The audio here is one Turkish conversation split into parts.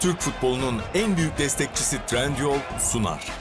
Türk futbolunun en büyük destekçisi Trendyol sunar.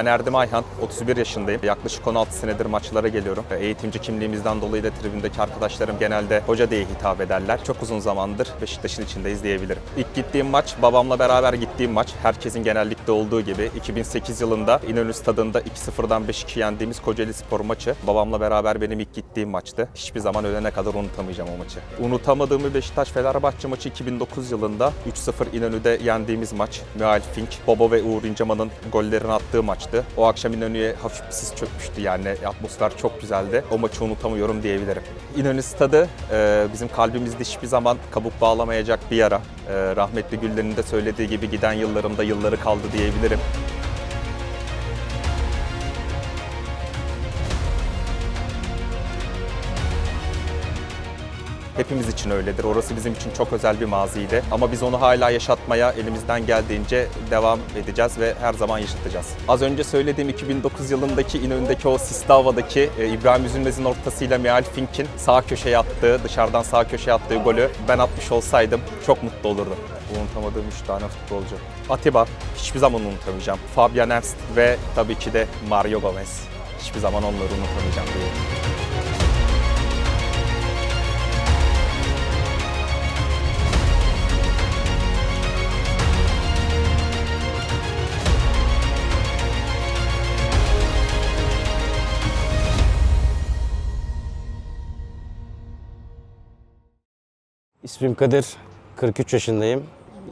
Ben Erdem Ayhan, 31 yaşındayım. Yaklaşık 16 senedir maçlara geliyorum. Eğitimci kimliğimizden dolayı da tribündeki arkadaşlarım genelde hoca diye hitap ederler. Çok uzun zamandır Beşiktaş'ın içindeyiz diyebilirim. İlk gittiğim maç, babamla beraber gittiğim maç. Herkesin genellikle olduğu gibi 2008 yılında İnönü Stadı'nda 2-0'dan 5-2 yendiğimiz Kocaeli Spor maçı. Babamla beraber benim ilk gittiğim maçtı. Hiçbir zaman ölene kadar unutamayacağım o maçı. Unutamadığım bir Beşiktaş-Fenerbahçe maçı 2009 yılında 3-0 İnönü'de yendiğimiz maç. Mühal Fink, Bobo ve Uğur İnceman'ın gollerini attığı maçtı. O akşam İnönü'ye hafif bir sis çökmüştü yani atmosfer çok güzeldi. O maçı unutamıyorum diyebilirim. İnönü Stadı e, bizim kalbimizde hiçbir zaman kabuk bağlamayacak bir yara. E, rahmetli Güller'in de söylediği gibi giden yıllarımda yılları kaldı diyebilirim. Hepimiz için öyledir. Orası bizim için çok özel bir maziydi. Ama biz onu hala yaşatmaya elimizden geldiğince devam edeceğiz ve her zaman yaşatacağız. Az önce söylediğim 2009 yılındaki İnönü'ndeki o sisli havadaki e, İbrahim Üzülmez'in ortasıyla Meal Fink'in sağ köşeye attığı, dışarıdan sağ köşeye attığı golü ben atmış olsaydım çok mutlu olurdum. Unutamadığım 3 tane futbolcu. Atiba, hiçbir zaman unutamayacağım. Fabian Ernst ve tabii ki de Mario Gomez. Hiçbir zaman onları unutamayacağım diye. İsmim Kadir, 43 yaşındayım.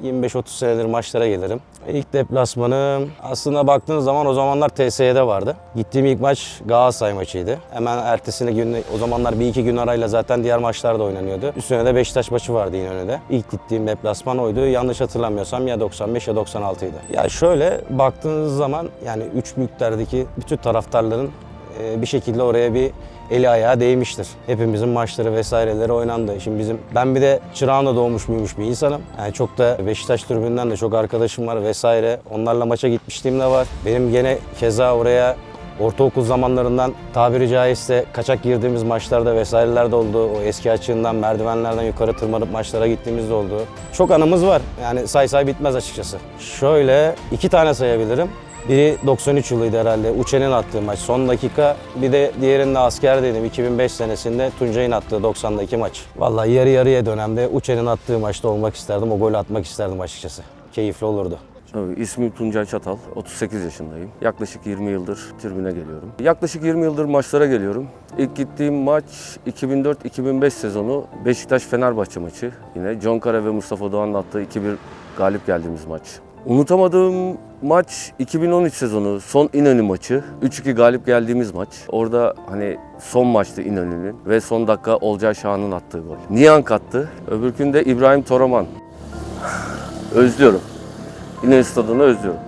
25-30 senedir maçlara gelirim. İlk deplasmanım aslında baktığınız zaman o zamanlar TSE'de vardı. Gittiğim ilk maç Galatasaray maçıydı. Hemen ertesine gün, o zamanlar bir iki gün arayla zaten diğer maçlar da oynanıyordu. Üstüne de Beşiktaş maçı vardı İnönü'de. İlk gittiğim deplasman oydu. Yanlış hatırlamıyorsam ya 95 ya 96 idi. Ya şöyle baktığınız zaman yani üç büyüklerdeki bütün taraftarların e, bir şekilde oraya bir eli ayağı değmiştir. Hepimizin maçları vesaireleri oynandı. Şimdi bizim ben bir de Çırağan'da doğmuş büyümüş bir insanım. Yani çok da Beşiktaş tribünden de çok arkadaşım var vesaire. Onlarla maça gitmişliğim de var. Benim gene keza oraya ortaokul zamanlarından tabiri caizse kaçak girdiğimiz maçlarda vesairelerde oldu. O eski açığından merdivenlerden yukarı tırmanıp maçlara gittiğimiz de oldu. Çok anımız var. Yani say say bitmez açıkçası. Şöyle iki tane sayabilirim. Biri 93 yılıydı herhalde. Uçen'in attığı maç son dakika. Bir de diğerinde askerdeydim 2005 senesinde Tuncay'ın attığı 90'daki maç. Vallahi yarı yarıya dönemde Uçen'in attığı maçta olmak isterdim. O golü atmak isterdim açıkçası. Keyifli olurdu. Tabii, ismim Tuncay Çatal, 38 yaşındayım. Yaklaşık 20 yıldır tribüne geliyorum. Yaklaşık 20 yıldır maçlara geliyorum. İlk gittiğim maç 2004-2005 sezonu Beşiktaş-Fenerbahçe maçı. Yine John Kara ve Mustafa Doğan'ın attığı 2-1 galip geldiğimiz maç. Unutamadığım maç 2013 sezonu son İnönü maçı. 3-2 galip geldiğimiz maç. Orada hani son maçtı İnönü'nün ve son dakika Olcay Şahan'ın attığı gol. Nihan attı. Öbürkünde İbrahim Toraman. Özlüyorum. İnönü Stadı'nı özlüyorum.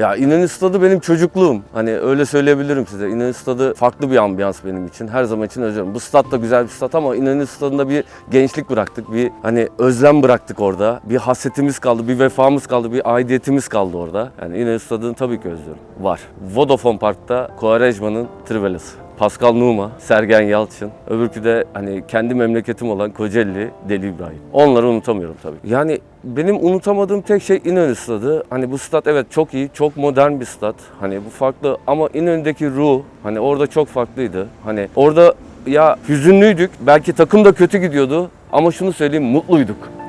Ya İnönü Stadı benim çocukluğum. Hani öyle söyleyebilirim size. İnönü Stadı farklı bir ambiyans benim için. Her zaman için özlüyorum. Bu stat da güzel bir stat ama İnönü Stadı'nda bir gençlik bıraktık. Bir hani özlem bıraktık orada. Bir hasretimiz kaldı, bir vefamız kaldı, bir aidiyetimiz kaldı orada. Yani İnönü Stadı'nı tabii ki özlüyorum. Var. Vodafone Park'ta Kovarejma'nın Trivelası. Pascal Numa, Sergen Yalçın, öbürkü de hani kendi memleketim olan Kocaeli Deli İbrahim. Onları unutamıyorum tabii. Yani benim unutamadığım tek şey İnönü Stadı. Hani bu stat evet çok iyi, çok modern bir stat. Hani bu farklı ama İnönü'ndeki ruh hani orada çok farklıydı. Hani orada ya hüzünlüydük, belki takım da kötü gidiyordu ama şunu söyleyeyim mutluyduk.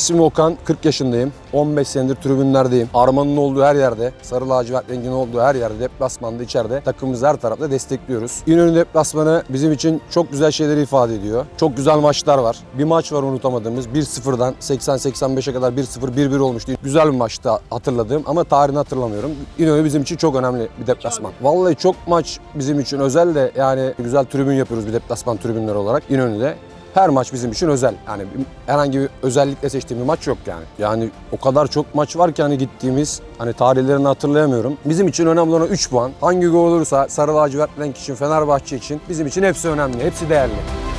İsmim Okan, 40 yaşındayım. 15 senedir tribünlerdeyim. Armanın olduğu her yerde, sarı lacivert renginin olduğu her yerde, deplasmanda, içeride takımımızı her tarafta destekliyoruz. İnönü deplasmanı bizim için çok güzel şeyleri ifade ediyor. Çok güzel maçlar var. Bir maç var unutamadığımız. 1-0'dan 80-85'e kadar 1-0, 1-1 olmuştu. Güzel bir maçta hatırladığım ama tarihini hatırlamıyorum. İnönü bizim için çok önemli bir deplasman. Vallahi çok maç bizim için özel de yani güzel tribün yapıyoruz bir deplasman tribünleri olarak İnönü'de. Her maç bizim için özel. Yani herhangi bir özellikle seçtiğim bir maç yok yani. Yani o kadar çok maç var ki hani gittiğimiz hani tarihlerini hatırlayamıyorum. Bizim için önemli olan 3 puan. Hangi gol olursa Sarı Lacivert için, Fenerbahçe için bizim için hepsi önemli. Hepsi değerli.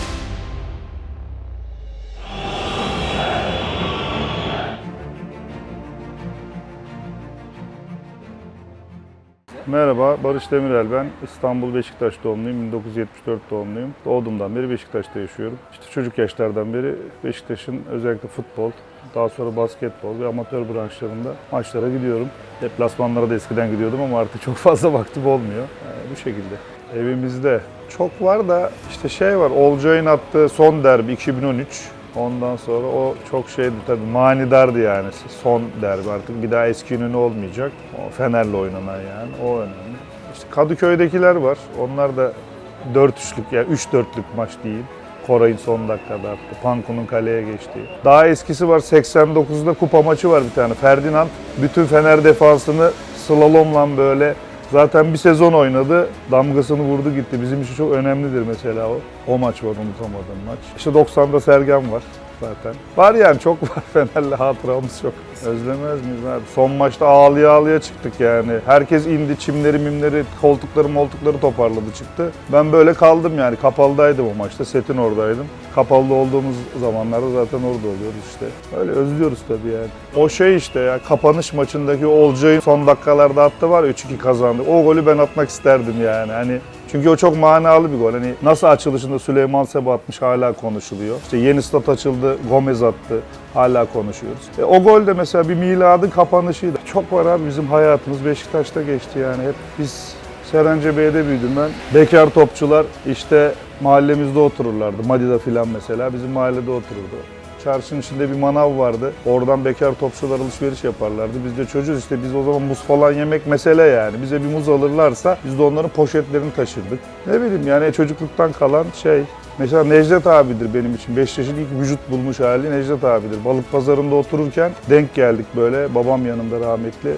Merhaba, Barış Demirel ben. İstanbul Beşiktaş doğumluyum, 1974 doğumluyum. Doğduğumdan beri Beşiktaş'ta yaşıyorum. İşte çocuk yaşlardan beri Beşiktaş'ın özellikle futbol, daha sonra basketbol ve amatör branşlarında maçlara gidiyorum. Deplasmanlara da eskiden gidiyordum ama artık çok fazla vaktim olmuyor. Yani bu şekilde. Evimizde çok var da işte şey var, Olcay'ın attığı son derbi 2013. Ondan sonra o çok şeydi tabii manidardı yani son derbi artık bir daha eski ünlü olmayacak. O Fener'le oynanan yani o önemli. İşte Kadıköy'dekiler var. Onlar da 4 üçlük yani 3 dörtlük maç değil. Koray'ın son dakikada attı. Panku'nun kaleye geçtiği. Daha eskisi var 89'da kupa maçı var bir tane. Ferdinand bütün Fener defansını slalomla böyle Zaten bir sezon oynadı. Damgasını vurdu gitti. Bizim için çok önemlidir mesela o. O maç var unutamadığım maç. İşte 90'da Sergen var zaten. Var yani çok var Fener'le hatıramız çok. Özlemez miyiz abi? Son maçta ağlıya ağlıya çıktık yani. Herkes indi çimleri mimleri, koltukları moltukları toparladı çıktı. Ben böyle kaldım yani. Kapalıdaydım o maçta. Setin oradaydım. Kapalı olduğumuz zamanlarda zaten orada oluyoruz işte. Öyle özlüyoruz tabii yani. O şey işte ya kapanış maçındaki Olcay'ın son dakikalarda attı var ya 3-2 kazandı. O golü ben atmak isterdim yani. Hani çünkü o çok manalı bir gol. Hani nasıl açılışında Süleyman Seba atmış hala konuşuluyor. İşte yeni stat açıldı, Gomez attı. Hala konuşuyoruz. E, o gol de mesela bir miladın kapanışıydı. Çok var abi bizim hayatımız Beşiktaş'ta geçti yani. Hep biz Serencebe'de büyüdüm ben. Bekar topçular işte mahallemizde otururlardı. Madida filan mesela bizim mahallede otururdu. Çarşının içinde bir manav vardı. Oradan bekar topçular alışveriş yaparlardı. Biz de çocuğuz işte biz o zaman muz falan yemek mesele yani. Bize bir muz alırlarsa biz de onların poşetlerini taşırdık. Ne bileyim yani çocukluktan kalan şey. Mesela Necdet abidir benim için. 5 yaşında ilk vücut bulmuş hali Necdet abidir. Balık pazarında otururken denk geldik böyle. Babam yanımda rahmetli.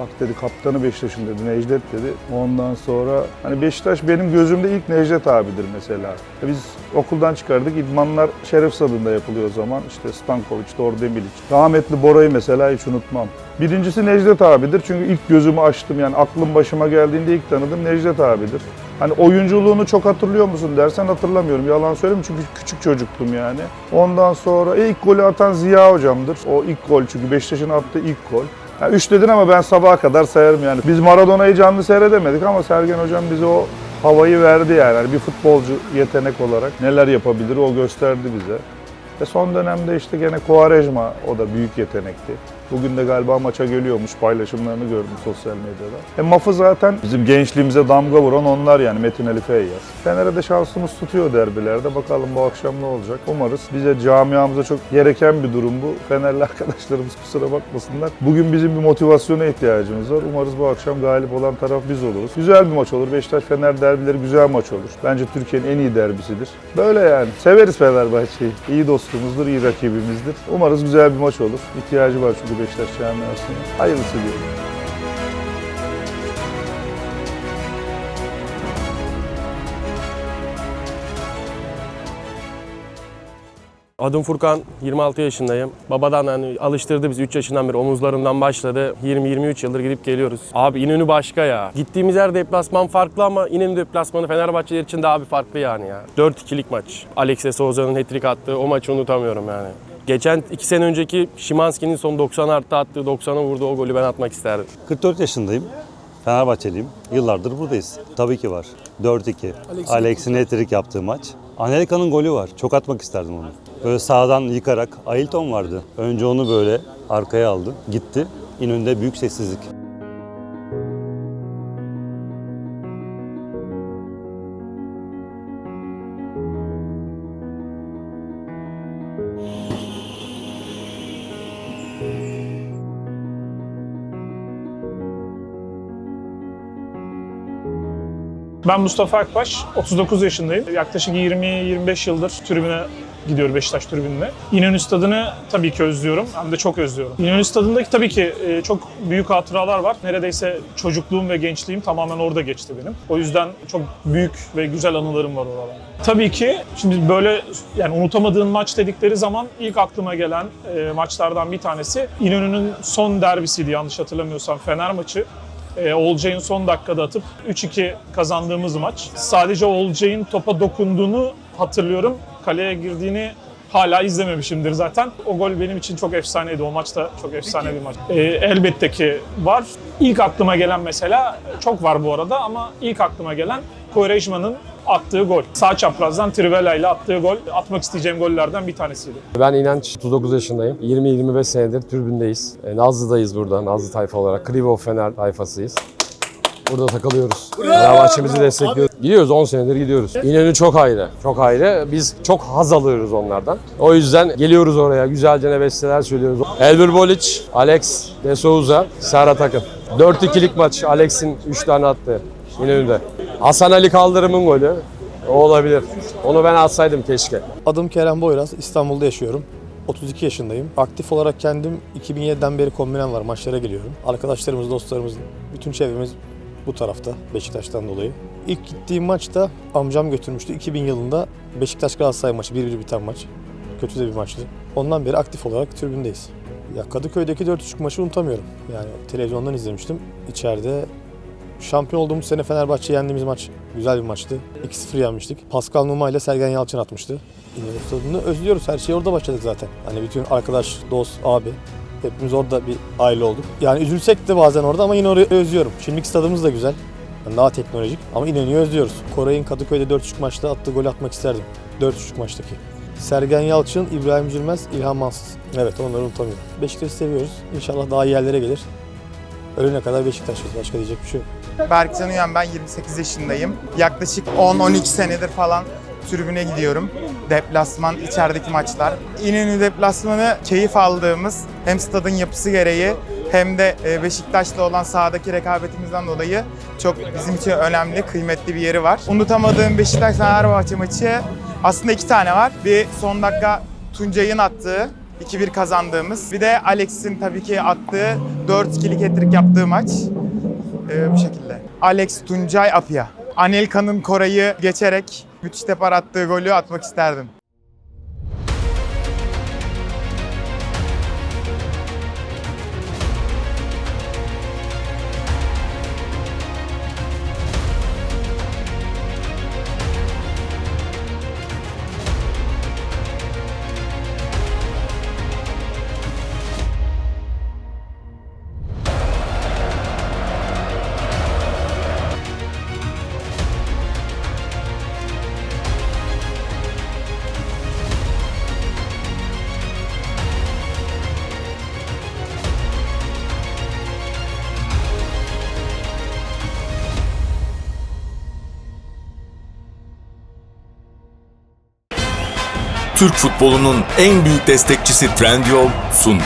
Bak dedi kaptanı Beşiktaş'ın dedi Necdet dedi. Ondan sonra hani Beşiktaş benim gözümde ilk Necdet abidir mesela. E Biz okuldan çıkardık. İdmanlar Şeref Stadı'nda yapılıyor o zaman. İşte Stankovic, Dordemilic. Rahmetli Bora'yı mesela hiç unutmam. Birincisi Necdet abidir. Çünkü ilk gözümü açtım yani aklım başıma geldiğinde ilk tanıdığım Necdet abidir. Hani oyunculuğunu çok hatırlıyor musun dersen hatırlamıyorum. Yalan söyleyeyim çünkü küçük çocuktum yani. Ondan sonra ilk golü atan Ziya hocamdır. O ilk gol çünkü Beşiktaş'ın attığı ilk gol. Ya üç dedin ama ben sabaha kadar sayarım yani. Biz Maradona'yı canlı seyredemedik ama Sergen Hocam bize o havayı verdi yani. yani bir futbolcu yetenek olarak neler yapabilir o gösterdi bize. Ve son dönemde işte gene Quaresma o da büyük yetenekti. Bugün de galiba maça geliyormuş paylaşımlarını gördüm sosyal medyada. E Maf'ı zaten bizim gençliğimize damga vuran onlar yani Metin Ali Feyyaz. Fener'e de şansımız tutuyor derbilerde. Bakalım bu akşam ne olacak. Umarız bize camiamıza çok gereken bir durum bu. Fenerli arkadaşlarımız kusura bakmasınlar. Bugün bizim bir motivasyona ihtiyacımız var. Umarız bu akşam galip olan taraf biz oluruz. Güzel bir maç olur. Beşiktaş-Fener derbileri güzel maç olur. Bence Türkiye'nin en iyi derbisidir. Böyle yani. Severiz Fenerbahçe'yi. İyi dostumuzdur, iyi rakibimizdir. Umarız güzel bir maç olur. İhtiyacı var çünkü Beşiktaş camiasının. Hayırlısı diyorum. Adım Furkan, 26 yaşındayım. Babadan hani alıştırdı bizi 3 yaşından beri omuzlarımdan başladı. 20-23 yıldır gidip geliyoruz. Abi İnönü başka ya. Gittiğimiz yer deplasman farklı ama İnönü deplasmanı Fenerbahçeler için de abi farklı yani ya. 4-2'lik maç. Alexis Souza'nın hat-trick attığı o maçı unutamıyorum yani. Geçen 2 sene önceki Şimanski'nin son 90 artı attığı 90'a vurduğu o golü ben atmak isterdim. 44 yaşındayım. Fenerbahçeliyim. Yıllardır buradayız. Tabii ki var. 4-2. Alex'in hat yaptığı maç. Anelka'nın golü var. Çok atmak isterdim onu. Böyle sağdan yıkarak. Ailton vardı. Önce onu böyle arkaya aldı. Gitti. İnönü'nde büyük sessizlik. Ben Mustafa Akbaş, 39 yaşındayım. Yaklaşık 20-25 yıldır tribüne gidiyor Beşiktaş tribününe. İnönü Stadı'nı tabii ki özlüyorum. Hem de çok özlüyorum. İnönü Stadı'ndaki tabii ki e, çok büyük hatıralar var. Neredeyse çocukluğum ve gençliğim tamamen orada geçti benim. O yüzden çok büyük ve güzel anılarım var oralarda. Tabii ki şimdi böyle yani unutamadığın maç dedikleri zaman ilk aklıma gelen e, maçlardan bir tanesi İnönü'nün son derbisiydi yanlış hatırlamıyorsam Fener maçı. E, Olcay'ın son dakikada atıp 3-2 kazandığımız maç. Sadece Olcay'ın topa dokunduğunu hatırlıyorum. Kaleye girdiğini hala izlememişimdir zaten. O gol benim için çok efsaneydi. O maç da çok efsane bir maç. E, elbette ki var. İlk aklıma gelen mesela çok var bu arada ama ilk aklıma gelen Quaresma'nın attığı gol. Sağ çaprazdan Trivela ile attığı gol atmak isteyeceğim gollerden bir tanesiydi. Ben İnanç 39 yaşındayım. 20-25 senedir tribündeyiz. E, Nazlı'dayız burada. Nazlı tayfa olarak. Krivo Fener tayfasıyız. Burada takılıyoruz. Fenerbahçe'mizi destekliyoruz. Gidiyoruz 10 senedir gidiyoruz. İnönü çok ayrı. Çok ayrı. Biz çok haz alıyoruz onlardan. O yüzden geliyoruz oraya. Güzelce ne besteler söylüyoruz. Elbir Bolic, Alex De Souza, Serhat Akın. 4-2'lik maç. Alex'in 3 tane attı İnönü'de. Hasan Ali Kaldırım'ın golü. O olabilir. Onu ben atsaydım keşke. Adım Kerem Boyraz, İstanbul'da yaşıyorum. 32 yaşındayım. Aktif olarak kendim 2007'den beri kombinem var, maçlara geliyorum. Arkadaşlarımız, dostlarımız, bütün çevremiz bu tarafta Beşiktaş'tan dolayı. İlk gittiğim maçta amcam götürmüştü 2000 yılında Beşiktaş Galatasaray maçı 1-1 biten maç. Kötü de bir maçtı. Ondan beri aktif olarak tribündeyiz. Ya Kadıköy'deki 4-3 maçı unutamıyorum. Yani televizyondan izlemiştim. İçeride şampiyon olduğumuz sene Fenerbahçe yendiğimiz maç güzel bir maçtı. 2-0 yenmiştik. Pascal Numa ile Sergen Yalçın atmıştı. İnönü Stadı'nı özlüyoruz. Her şey orada başladık zaten. Hani bütün arkadaş, dost, abi hepimiz orada bir aile olduk. Yani üzülsek de bazen orada ama yine orayı özlüyorum. Şimdiki stadımız da güzel. Yani daha teknolojik ama İnönü'yü özlüyoruz. Koray'ın Kadıköy'de 4-3 maçta attığı golü atmak isterdim. 4-3 maçtaki. Sergen Yalçın, İbrahim Cülmez, İlhan Mansız. Evet onları unutamıyorum. Beşiktaş'ı seviyoruz. İnşallah daha iyi yerlere gelir. Ölene kadar Beşiktaş'ız. Başka diyecek bir şey yok. Berkcan Uyan ben 28 yaşındayım. Yaklaşık 10-12 senedir falan tribüne gidiyorum. Deplasman, içerideki maçlar. İnönü deplasmanı keyif aldığımız hem stadın yapısı gereği hem de e, Beşiktaş'la olan sahadaki rekabetimizden dolayı çok bizim için önemli, kıymetli bir yeri var. Unutamadığım Beşiktaş-Fenerbahçe maçı aslında iki tane var. Bir son dakika Tuncay'ın attığı 2-1 kazandığımız. Bir de Alex'in tabii ki attığı 4-2'lik hat-trick yaptığı maç. Ee, bu şekilde. Alex Tuncay Apia. Anelka'nın Koray'ı geçerek müthiş tepar attığı golü atmak isterdim. Türk futbolunun en büyük destekçisi Trendyol sundu.